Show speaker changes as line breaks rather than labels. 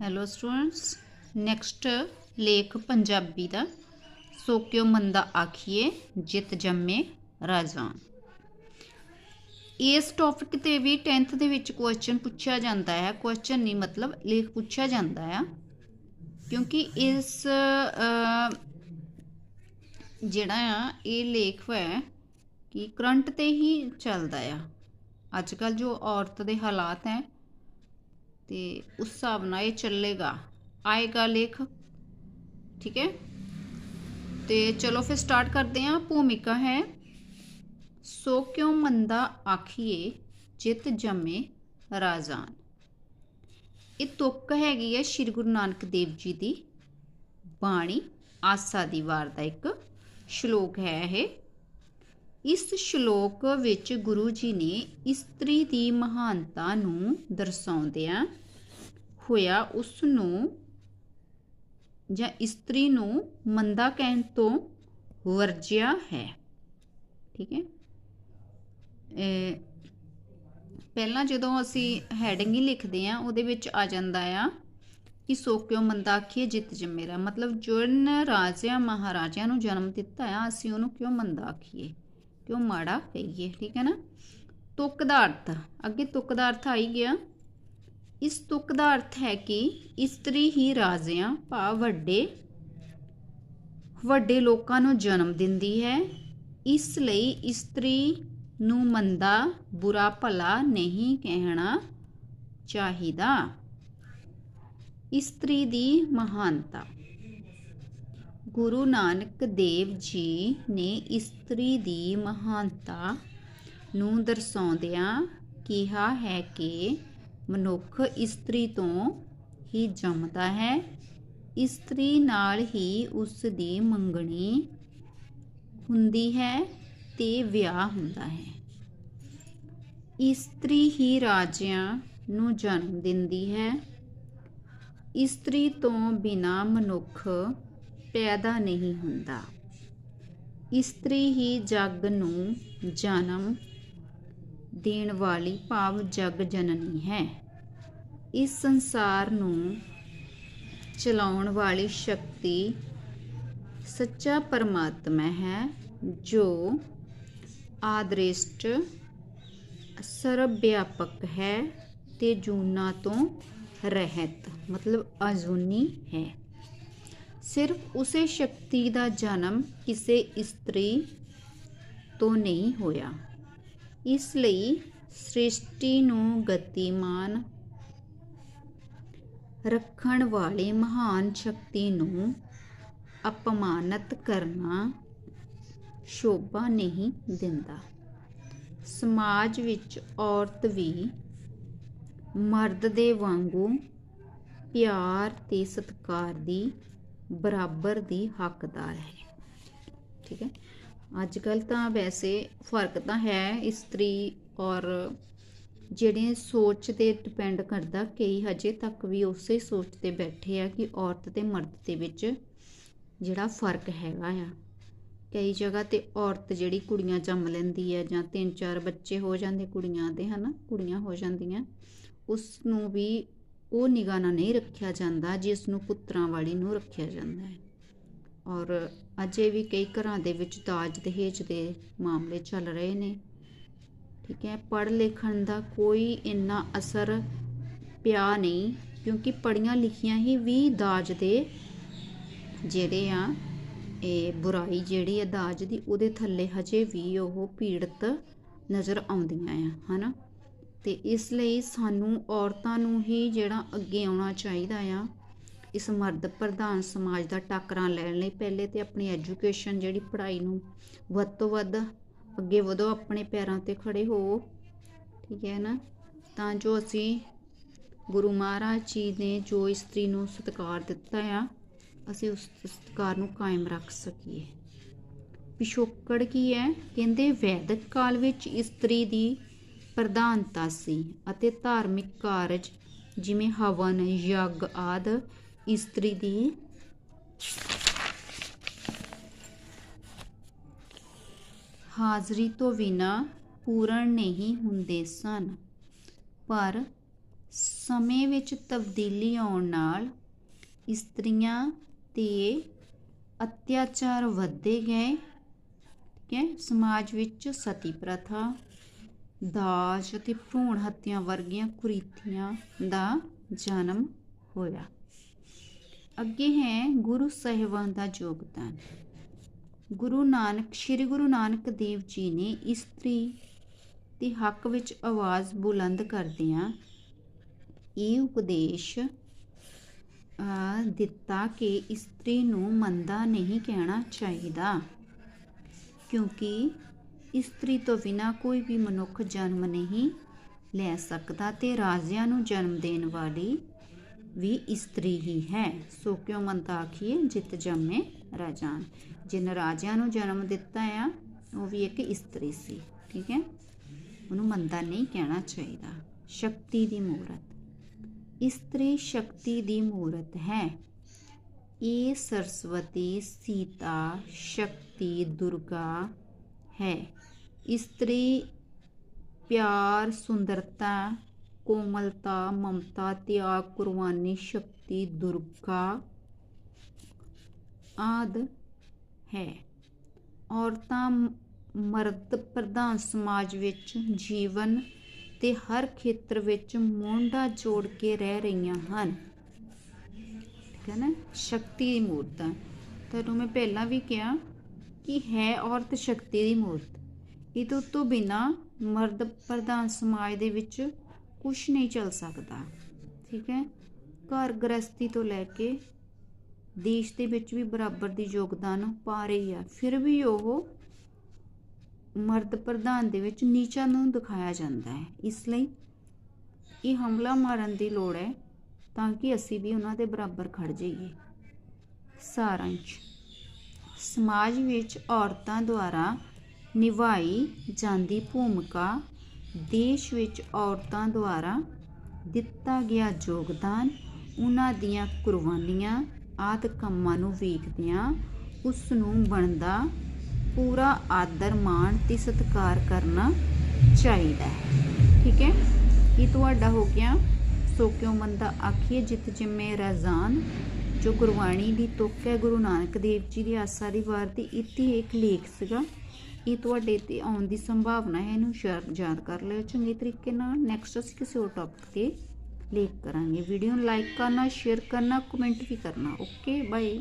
Hello students next ਲੇਖ ਪੰਜਾਬੀ ਦਾ। ਸੋ ਕਿਉ ਮੰਦਾ ਆਖੀਏ, ਜਿਤ ਜੰਮੇ ਰਾਜਾਨ ਇਸ ਟੌਪਿਕ ਤੇ ਵੀ 10th ਦੇ ਵਿੱਚ ਕੁਐਸਚਨ ਪੁੱਛਿਆ ਜਾਂਦਾ ਹੈ। ਕੁਐਸਚਨ ਨਹੀਂ, ਮਤਲਬ ਲੇਖ ਪੁੱਛਿਆ ਜਾਂਦਾ ਆ। ਕਿਉਂਕਿ ਇਸ ਜਿਹੜਾ ਆ, ਇਹ ਲੇਖ ਹੈ ਕਿ ਕਰੰਟ ਤੇ ਹੀ ਚੱਲਦਾ ਆ। ਅੱਜ ਕੱਲ ਜੋ ਔਰਤ ਦੇ ਹਾਲਾਤ ਹੈ ਤੇ ਉਸ ਹਿਸਾਬ ਨਾਲ ਇਹ ਚੱਲੇਗਾ। ਆਏਗਾ ਲੇਖ। ਠੀਕ ਹੈ? ਤੇ ਚਲੋ ਫਿਰ ਸਟਾਰਟ ਕਰਦੇ ਹਾਂ। ਭੂਮਿਕਾ ਹੈ। ਸੋ ਕਿਉਂ ਮੰਦਾ ਆਖੀਏ, ਜਿਤ ਜੰਮੇ ਰਾਜਾਨ। ਇਹ ਤੁੱਕ ਹੈਗੀ ਹੈ ਸ੍ਰੀ ਗੁਰੂ ਨਾਨਕ ਦੇਵ ਜੀ ਦੀ ਬਾਣੀ, ਆਸਾ ਦੀ ਵਾਰ ਦਾ ਇੱਕ ਸ਼ਲੋਕ ਹੈ ਇਹ। ਇਸ ਸ਼ਲੋਕ ਵਿੱਚ ਗੁਰੂ ਜੀ ਨੇ ਇਸਤਰੀ ਦੀ ਮਹਾਨਤਾ ਨੂੰ ਦਰਸਾਉਂਦਿਆਂ ਹੋਇਆ ਉਸ ਨੂੰ ਜਾਂ ਇਸਤਰੀ ਨੂੰ ਮੰਦਾ ਕਹਿਣ ਤੋਂ ਵਰਜਿਆ ਹੈ। ਠੀਕ ਹੈ? ਇਹ ਪਹਿਲਾਂ ਜਦੋਂ ਅਸੀਂ ਹੈਡਿੰਗ ਹੀ ਲਿਖਦੇ ਆ ਉਹਦੇ ਵਿੱਚ ਆ ਜਾਂਦਾ ਆ ਕਿ ਸੋ ਕਿਉ ਮੰਦਾ ਆਖੀਏ ਜਿੱਤ ਜੰਮੇਰਾ ਮਤਲਬ ਜਿਨ ਰਾਜਿਆਂ ਮਹਾਰਾਜਿਆਂ ਨੂੰ ਜਨਮ ਦਿੱਤਾ ਆ, ਅਸੀਂ ਉਹਨੂੰ ਕਿਉਂ ਮੰਦਾ ਆਖੀਏ ਕਿਉਂ ਮਾੜਾ? ਕਹੀਏ, ਠੀਕ ਹੈ ਨਾ? ਤੁਕ ਦਾ ਅਰਥ, ਅੱਗੇ ਤੁਕ ਦਾ ਅਰਥ ਆਈ ਗਿਆ। ਇਸ ਤੁਕ ਦਾ ਅਰਥ ਹੈ ਕਿ ਇਸਤਰੀ ਹੀ ਰਾਜਿਆਂ, ਭਾਵ ਵੱਡੇ ਵੱਡੇ ਲੋਕਾਂ ਨੂੰ ਜਨਮ ਦਿੰਦੀ ਹੈ। ਇਸ ਲਈ ਇਸਤਰੀ ਨੂੰ ਮੰਦਾ, ਬੁਰਾ ਭਲਾ ਨਹੀਂ ਕਹਿਣਾ ਚਾਹੀਦਾ। ਇਸਤਰੀ ਦੀ ਮਹਾਨਤਾ। ਗੁਰੂ ਨਾਨਕ ਦੇਵ ਜੀ ਨੇ ਇਸਤਰੀ ਦੀ ਮਹਾਨਤਾ ਨੂੰ ਦਰਸਾਉਂਦਿਆਂ ਕਿਹਾ ਹੈ ਕਿ ਮਨੁੱਖ ਇਸਤਰੀ ਤੋਂ ਹੀ ਜੰਮਦਾ ਹੈ। ਇਸਤਰੀ ਨਾਲ ਹੀ ਉਸ ਦੀ ਮੰਗਣੀ ਹੁੰਦੀ ਹੈ ਤੇ ਵਿਆਹ ਹੁੰਦਾ ਹੈ। ਇਸਤਰੀ ਹੀ ਰਾਜਿਆਂ ਨੂੰ ਜਨਮ ਦਿੰਦੀ ਹੈ। ਇਸਤਰੀ ਤੋਂ ਬਿਨਾ ਮਨੁੱਖ ਪੈਦਾ ਨਹੀਂ ਹੁੰਦਾ। ਇਸਤਰੀ ਹੀ ਜੱਗ ਨੂੰ ਜਨਮ ਦੇਣ ਵਾਲੀ ਭਾਵ ਜਗ ਜਨਨੀ ਹੈ। ਇਸ ਸੰਸਾਰ ਨੂੰ ਚਲਾਉਣ ਵਾਲੀ ਸ਼ਕਤੀ ਸੱਚਾ ਪਰਮਾਤਮਾ ਹੈ, ਜੋ ਆਦ੍ਰਿਸ਼ਟ ਸਰਬ ਵਿਆਪਕ ਹੈ ਤੇ ਜੂਨਾ ਤੋਂ ਰਹਿਤ, ਮਤਲਬ ਅਜੂਨੀ ਹੈ। ਸਿਰਫ ਉਸੇ ਸ਼ਕਤੀ ਦਾ ਜਨਮ ਕਿਸੇ ਇਸਤਰੀ ਤੋਂ ਨਹੀਂ ਹੋਇਆ। ਇਸ ਲਈ ਸ੍ਰਿਸ਼ਟੀ ਨੂੰ ਗਤੀਮਾਨ ਰੱਖਣ ਵਾਲੀ ਮਹਾਨ ਸ਼ਕਤੀ ਨੂੰ ਅਪਮਾਨਿਤ ਕਰਨਾ ਸ਼ੋਭਾ ਨਹੀਂ ਦਿੰਦਾ। ਸਮਾਜ ਵਿੱਚ ਔਰਤ ਵੀ ਮਰਦ ਦੇ ਵਾਂਗੂ ਪਿਆਰ ਤੇ ਸਤਿਕਾਰ ਦੀ ਬਰਾਬਰ ਦੀ ਹੱਕਦਾਰ ਹੈ। ਠੀਕ ਹੈ। ਅੱਜ ਕੱਲ ਤਾਂ ਵੈਸੇ ਫ਼ਰਕ ਤਾਂ ਹੈ ਇਸਤਰੀ ਔਰ ਜਿਹੜੇ ਸੋਚ ਤੇ ਡਿਪੈਂਡ ਕਰਦਾ ਕਈ ਹਜੇ ਤੱਕ ਵੀ ਉਸੇ ਸੋਚ ਤੇ ਬੈਠੇ ਆ ਕਿ ਔਰਤ ਤੇ ਮਰਦ ਦੇ ਵਿੱਚ ਜਿਹੜਾ ਫ਼ਰਕ ਹੈਗਾ ਆ। ਕਈ ਜਗ੍ਹਾ ਤੇ ਔਰਤ ਜਿਹੜੀ ਕੁੜੀਆਂ ਜੰਮ ਲੈਂਦੀ ਹੈ ਜਾਂ ਤਿੰਨ ਚਾਰ ਬੱਚੇ ਹੋ ਜਾਂਦੇ ਕੁੜੀਆਂ ਦੇ, ਹਨਾ? ਕੁੜੀਆਂ ਹੋ ਜਾਂਦੀਆਂ। ਉਸ ਨੂੰ ਵੀ ਉਹ ਨਿਗਾਹ ਨਾਲ ਨਹੀਂ ਰੱਖਿਆ ਜਾਂਦਾ ਜਿਸ ਨੂੰ ਪੁੱਤਰਾਂ ਵਾਲੀ ਨੂੰ ਰੱਖਿਆ ਜਾਂਦਾ ਹੈ। ਔਰ ਅਜੇ ਵੀ ਕਈ ਘਰਾਂ ਦੇ ਵਿੱਚ ਦਾਜ ਦਹੇਜ ਦੇ ਮਾਮਲੇ ਚੱਲ ਰਹੇ ਨੇ। ਠੀਕ ਹੈ ਪੜ੍ਹ ਲਿਖਣ ਦਾ ਕੋਈ ਇੰਨਾ ਅਸਰ ਪਿਆ ਨਹੀਂ ਕਿਉਂਕਿ ਪੜੀਆਂ ਲਿਖੀਆਂ ਹੀ ਵੀ ਦਾਜ ਦੇ ਜਿਹੜੇ ਆ, ਇਹ ਬੁਰਾਈ ਜਿਹੜੀ ਆ ਦਾਜ ਦੀ, ਉਹਦੇ ਥੱਲੇ ਹਜੇ ਵੀ ਉਹ ਪੀੜਤ ਨਜ਼ਰ ਆਉਂਦੀਆਂ ਆ, ਹਨਾ? ਤੇ ਇਸ ਲਈ ਸਾਨੂੰ ਔਰਤਾਂ ਨੂੰ ਹੀ ਜਿਹੜਾ ਅੱਗੇ ਆਉਣਾ ਚਾਹੀਦਾ ਆ। ਇਸ ਮਰਦ ਪ੍ਰਧਾਨ ਸਮਾਜ ਦਾ ਟੱਕਰਾਂ ਲੈਣ ਲਈ ਪਹਿਲੇ ਤੇ ਆਪਣੀ ਐਜੂਕੇਸ਼ਨ ਜਿਹੜੀ ਪੜ੍ਹਾਈ ਨੂੰ ਵੱਧ ਤੋਂ ਵੱਧ ਅੱਗੇ ਵਧੋ, ਆਪਣੇ ਪੈਰਾਂ ਤੇ ਖੜੇ ਹੋ। ਠੀਕ ਹੈ ਨਾ? ਤਾਂ ਜੋ ਅਸੀਂ ਗੁਰੂ ਮਹਾਰਾਜ ਜੀ ਨੇ ਜੋ ਇਸਤਰੀ ਨੂੰ ਸਤਿਕਾਰ ਦਿੱਤਾ ਆ, ਅਸੀਂ ਉਸ ਸਤਿਕਾਰ ਨੂੰ ਕਾਇਮ ਰੱਖ ਸਕੀਏ। ਪਿਛੋਕੜ ਕੀ ਹੈ? ਕਹਿੰਦੇ ਵੈਦਿਕ ਕਾਲ ਵਿੱਚ ਇਸਤਰੀ ਦੀ ਪ੍ਰਧਾਨਤਾ ਸੀ ਅਤੇ ਧਾਰਮਿਕ ਕਾਰਜ ਜਿਵੇਂ ਹਵਨ, ਯੱਗ ਆਦਿ ਇਸਤਰੀ ਦੀ ਹਾਜ਼ਰੀ ਤੋਂ ਬਿਨਾਂ ਪੂਰਨ ਨਹੀਂ ਹੁੰਦੇ ਸਨ। ਪਰ ਸਮੇਂ ਵਿੱਚ ਤਬਦੀਲੀ ਆਉਣ ਨਾਲ ਇਸਤਰੀਆਂ ਤੇ ਅਤਿਆਚਾਰ ਵਧਦੇ ਗਏ। ਠੀਕ ਹੈ ਸਮਾਜ ਵਿੱਚ ਸਤੀ ਪ੍ਰਥਾ ਦਾਜ ਅਤੇ ਭਰੂਣ ਹੱਤਿਆ ਵਰਗੀਆਂ ਕੁਰੀਤੀਆਂ ਦਾ ਜਨਮ ਹੋਇਆ। ਅੱਗੇ ਹੈ ਗੁਰੂ ਸਾਹਿਬਾਨ ਦਾ ਯੋਗਦਾਨ। ਗੁਰੂ ਨਾਨਕ, ਸ੍ਰੀ ਗੁਰੂ ਨਾਨਕ ਦੇਵ ਜੀ ਨੇ ਇਸਤਰੀ ਦੇ ਹੱਕ ਵਿੱਚ ਆਵਾਜ਼ ਬੁਲੰਦ ਕਰਦਿਆਂ ਇਹ ਉਪਦੇਸ਼ ਦਿੱਤਾ ਕਿ ਇਸਤਰੀ ਨੂੰ ਮੰਦਾ ਨਹੀਂ ਕਹਿਣਾ ਚਾਹੀਦਾ, ਕਿਉਂਕਿ ਇਸਤਰੀ ਤੋਂ ਬਿਨਾ ਕੋਈ ਵੀ ਮਨੁੱਖ ਜਨਮ ਨਹੀਂ ਲੈ ਸਕਦਾ ਤੇ ਰਾਜਿਆਂ ਨੂੰ ਜਨਮ ਦੇਣ ਵਾਲੀ ਵੀ ਇਸਤਰੀ ਹੀ ਹੈ। ਸੋ ਕਿਉ ਮੰਦਾ ਆਖੀਏ, ਜਿਤ ਜੰਮੇ ਰਾਜਾਨ ਜਿਨ ਰਾਜਿਆਂ ਨੂੰ ਜਨਮ ਦਿੱਤਾ ਆ, ਉਹ ਵੀ ਇੱਕ ਇਸਤਰੀ ਸੀ, ਠੀਕ ਹੈ? ਉਹਨੂੰ ਮੰਦਾ ਨਹੀਂ ਕਹਿਣਾ ਚਾਹੀਦਾ। ਸ਼ਕਤੀ ਦੀ ਮੂਰਤ। ਇਸਤਰੀ ਸ਼ਕਤੀ ਦੀ ਮੂਰਤ ਹੈ। ਇਹ ਸਰਸਵਤੀ, ਸੀਤਾ, ਸ਼ਕਤੀ, ਦੁਰਗਾ ਹੈ। ਇਸਤਰੀ, ਪਿਆਰ, ਸੁੰਦਰਤਾ, ਕੋਮਲਤਾ, ਮਮਤਾ, ਤਿਆਗ, ਕੁਰਬਾਨੀ, ਸ਼ਕਤੀ, ਦੁਰਗਾ ਆਦ ਹੈ। ਔਰਤਾਂ ਮਰਦ ਪ੍ਰਧਾਨ ਸਮਾਜ ਵਿੱਚ ਜੀਵਨ ਤੇ ਹਰ ਖੇਤਰ ਵਿੱਚ ਮੋਢਾ ਜੋੜ ਕੇ ਰਹਿ ਰਹੀਆਂ ਹਨ। ਠੀਕ ਹੈ ਨਾ? ਸ਼ਕਤੀ ਦੀ ਮੂਰਤ। ਤੁਹਾਨੂੰ ਮੈਂ ਪਹਿਲਾਂ ਵੀ ਕਿਹਾ ਕਿ ਹੈ ਔਰਤ ਸ਼ਕਤੀ ਦੀ ਮੂਰਤ। ਇਹ ਤੋਂ ਤੋਂ ਬਿਨਾ ਮਰਦ ਪ੍ਰਧਾਨ ਸਮਾਜ ਦੇ ਵਿੱਚ ਕੁਝ ਨਹੀਂ ਚੱਲ ਸਕਦਾ। ਠੀਕ ਹੈ? ਘਰ ਗ੍ਰਸਤੀ ਤੋਂ ਲੈ ਕੇ ਦੇਸ਼ ਦੇ ਵਿੱਚ ਵੀ ਬਰਾਬਰ ਦੀ ਯੋਗਦਾਨ ਪਾ ਰਹੀ ਆ। ਫਿਰ ਵੀ ਉਹ ਮਰਦ ਪ੍ਰਧਾਨ ਦੇ ਵਿੱਚ ਨੀਚਾ ਨੂੰ ਦਿਖਾਇਆ ਜਾਂਦਾ ਹੈ। ਇਸ ਲਈ ਇਹ ਹਮਲਾ ਮਾਰਨ ਦੀ ਲੋੜ ਹੈ ਤਾਂ ਕਿ ਅਸੀਂ ਵੀ ਉਹਨਾਂ ਦੇ ਬਰਾਬਰ ਖੜ ਜਾਈਏ। ਸਾਰਾਂਸ਼। ਸਮਾਜ ਵਿੱਚ ਔਰਤਾਂ ਦੁਆਰਾ ਨਿਭਾਈ ਜਾਂਦੀ ਭੂਮਿਕਾ ਦੇਸ਼ ਵਿੱਚ ਔਰਤਾਂ ਦੁਆਰਾ ਦਿੱਤਾ ਗਿਆ ਯੋਗਦਾਨ, ਉਹਨਾਂ ਦੀਆਂ ਕੁਰਬਾਨੀਆਂ ਆਦਿ ਕੰਮਾਂ ਨੂੰ ਵੇਖਦਿਆਂ ਉਸ ਨੂੰ ਬਣਦਾ ਪੂਰਾ ਆਦਰ ਮਾਣ ਤੇ ਸਤਿਕਾਰ ਕਰਨਾ ਚਾਹੀਦਾ ਹੈ। ਠੀਕ ਹੈ? ਇਹ ਤੁਹਾਡਾ ਹੋ ਗਿਆ? ਸੋ ਕਿਉ ਮੰਦਾ ਆਖੀਏ, ਜਿਤ ਜਿਵੇਂ ਰਜ਼ਾਨ ਜੋ ਗੁਰਬਾਣੀ ਦੀ ਤੁਕ ਹੈ, ਗੁਰੂ ਨਾਨਕ ਦੇਵ ਜੀ ਦੀ ਆਸਾ ਦੀ ਵਾਰ ਦੀ ਇੱਥੇ ਇੱਕ ਲੇਖ ਸੀਗਾ। ਇਹ ਤੁਹਾਡੇ ਤੇ ਆਉਣ ਦੀ ਸੰਭਾਵਨਾ ਹੈ, ਇਹਨੂੰ ਸ਼ਾਇਦ ਯਾਦ ਕਰ ਲਿਓ। ਚੰਗੇ ਤਰੀਕੇ ਨਾਲ ਨੈਕਸਟ ਅਸੀਂ ਕਿਸੇ ਹੋਰ ਟੌਪਿਕ ਤੇ ਲੇਖ ਕਰਾਂਗੇ। ਵੀਡੀਓ ਨੂੰ ਲਾਈਕ ਕਰਨਾ ਸ਼ੇਅਰ ਕਰਨਾ ਕਮੈਂਟ ਵੀ ਕਰਨਾ। Okay bye